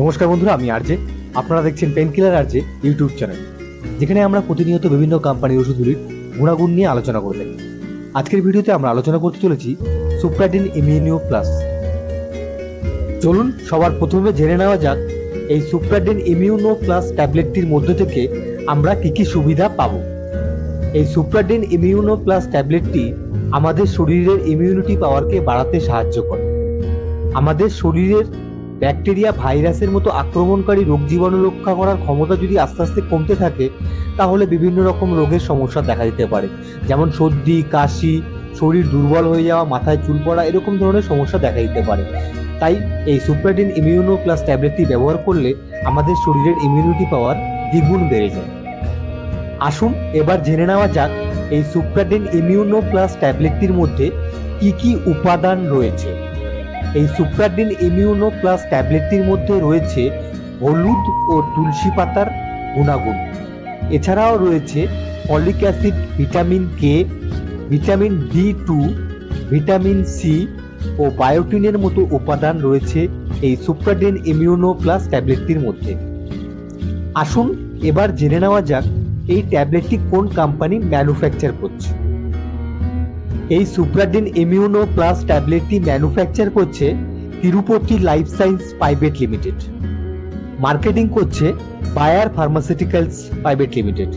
নমস্কার বন্ধুরা, আমি আরজে আপনারা দেখছেন পেনকিলার আরজে ইউটিউব চ্যানেল, যেখানে আমরা প্রতিনিয়ত বিভিন্ন কোম্পানির ওষুধগুলির গুণাগুণ নিয়ে আলোচনা করে থাকি। আজকের ভিডিওতে আমরা আলোচনা করতে চলেছি সুপ্রাডিন ইমিউনিও প্লাস চলুন, সবার প্রথমে জেনে নেওয়া যাক, এই সুপ্রাডিন ইমিউনো প্লাস ট্যাবলেটটির মধ্যে থেকে আমরা কি কি সুবিধা পাব? এই সুপ্রাডিন ইমিউনো প্লাস ট্যাবলেটটি আমাদের শরীরের ইমিউনিটি পাওয়ারকে বাড়াতে সাহায্য করে। আমাদের শরীরের ব্যাকটেরিয়া ভাইরাসের মতো আক্রমণকারী রোগ জীবাণু রক্ষা করার ক্ষমতা যদি আস্তে আস্তে কমতে থাকে, তাহলে বিভিন্ন রকম রোগের সমস্যা দেখা দিতে পারে। যেমন সর্দি, কাশি, শরীর দুর্বল হয়ে যাওয়া, মাথায় চুল পড়া, এরকম ধরনের সমস্যা দেখা দিতে পারে। তাই এই সুপ্রাডিন ইমিউনো প্লাস ট্যাবলেটটি ব্যবহার করলে আমাদের শরীরের ইমিউনিটি পাওয়ার দ্বিগুণ বেড়ে যায়। আসুন এবার জেনে নেওয়া যাক এই সুপ্রাডিন ইমিউনো প্লাস ট্যাবলেটটির মধ্যে কি কি উপাদান রয়েছে। এই সুপ্রাডিন ইমিউনো প্লাস ট্যাবলেটটির মধ্যে রয়েছে হলুদ ও তুলসী পাতার গুণাগুণ। এছাড়াও রয়েছে folic acid, vitamin K vitamin D two vitamin C ও বায়োটিনের মতো উপাদান রয়েছে এই সুপ্রাডিন ইমিউনো প্লাস ট্যাবলেটটির মধ্যে। আসুন এবার জেনে নেওয়া যাক এই ট্যাবলেটটি কোন কোম্পানি ম্যানুফ্যাকচার করছে। এই সুপ্রাডিন ইমিউনো প্লাস ট্যাবলেটটি ম্যানুফ্যাকচার করছে Tirupati life science private limited marketing করছে বায়ার ফার্মাসিউটিক্যালস প্রাইভেট লিমিটেড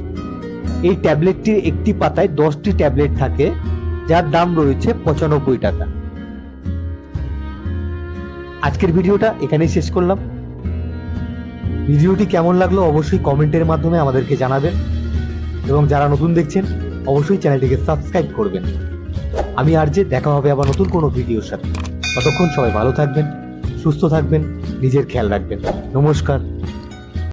এই ট্যাবলেটটির একটি পাতায় দশটি ট্যাবলেট থাকে, যার দাম রয়েছে পঁচানব্বই টাকা। আজকের ভিডিওটা এখানেই শেষ করলাম। ভিডিওটি কেমন লাগল অবশ্যই কমেন্টের মাধ্যমে আমাদেরকে জানাবেন। এবং যারা নতুন দেখছেন, অবশ্যই চ্যানেলটিকে সাবস্ক্রাইব করবেন। আমি আর যে দেখা হবে আবার নতুন কোনো ভিডিওর সাথে। ততক্ষণ সবাই ভালো থাকবেন, সুস্থ থাকবেন, নিজের খেয়াল রাখবেন। নমস্কার।